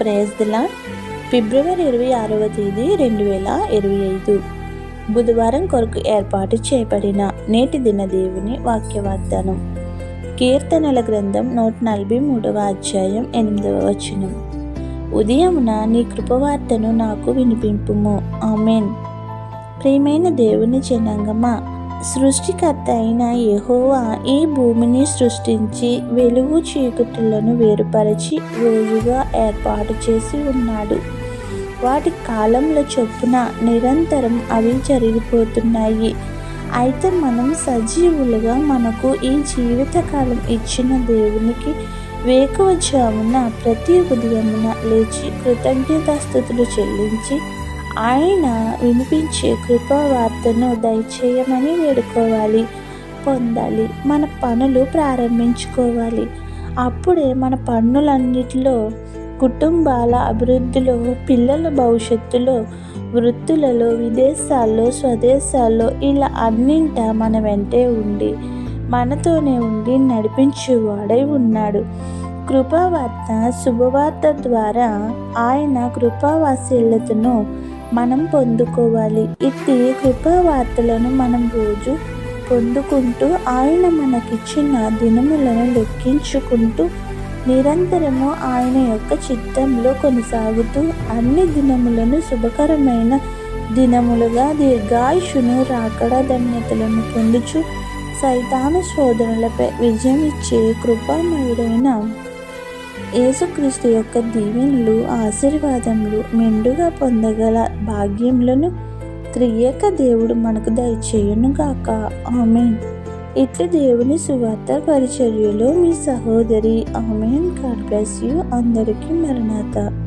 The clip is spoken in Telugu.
ప్రేజ్దలా ఫిబ్రవరి ఇరవై ఆరవ తేదీ రెండు వేల ఇరవై ఐదు. బుధవారం కొరకు ఏర్పాటు చేయబడిన నేటి దిన దేవుని వాక్య వాగ్దానం కీర్తనల గ్రంథం నూట నలభై మూడవ అధ్యాయం ఎనిమిదవ వచనం. ఉదయమున నీ కృపవార్తను నాకు వినిపింపుము. ఆమెన్. ప్రియమైన దేవుని జనాంగమా సృష్టికర్త అయిన యహోవా ఈ భూమిని సృష్టించి వెలుగు చీకటులను వేరుపరిచి రోజుగా ఏర్పాటు చేసి ఉన్నాడు. వాటి కాలంలో చొప్పున నిరంతరం అవి జరిగిపోతున్నాయి. అయితే మనం సజీవులుగా మనకు ఈ జీవితకాలం ఇచ్చిన దేవునికి వేకువజామున ప్రతి ఉదయమున లేచి కృతజ్ఞతాస్థుతులు చెల్లించి ఆయన వినిపించే కృపావార్తను దయచేయమని వేడుకోవాలి. పొందాలి. మన పనులు ప్రారంభించుకోవాలి. అప్పుడే మన పనులన్నిటిలో కుటుంబాల అభివృద్ధిలో పిల్లల భవిష్యత్తులో వృత్తులలో విదేశాల్లో స్వదేశాల్లో ఇలా అన్నింట మన వెంటే ఉండి మనతోనే ఉండి నడిపించేవాడై ఉన్నాడు. కృపావార్త శుభవార్త ద్వారా ఆయన కృపావాసీలతను మనం పొందుకోవాలి. ఇట్టి కృపావార్తలను మనం రోజు పొందుకుంటూ ఆయన మనకిచ్చిన దినములను లెక్కించుకుంటూ నిరంతరము ఆయన యొక్క చిత్తంలో కొనసాగుతూ అన్ని దినములను శుభకరమైన దినములుగా దీర్ఘాయుషును రాకడ ధన్యతలను పొందుచు సైతాను శోధనలపై విజయం ఇచ్చే కృపామయుడైన యేసుక్రీస్తు యొక్క దీవెనలు ఆశీర్వాదములు మెండుగా పొందగల భాగ్యములను త్రియేక దేవుడు మనకు దయచేయునుగాక ఆమెన్. ఇట్లు దేవుని సువార్త పరిచర్యలో మీ సహోదరి ఆమెన్. God bless you. అందరికీ మరణాత.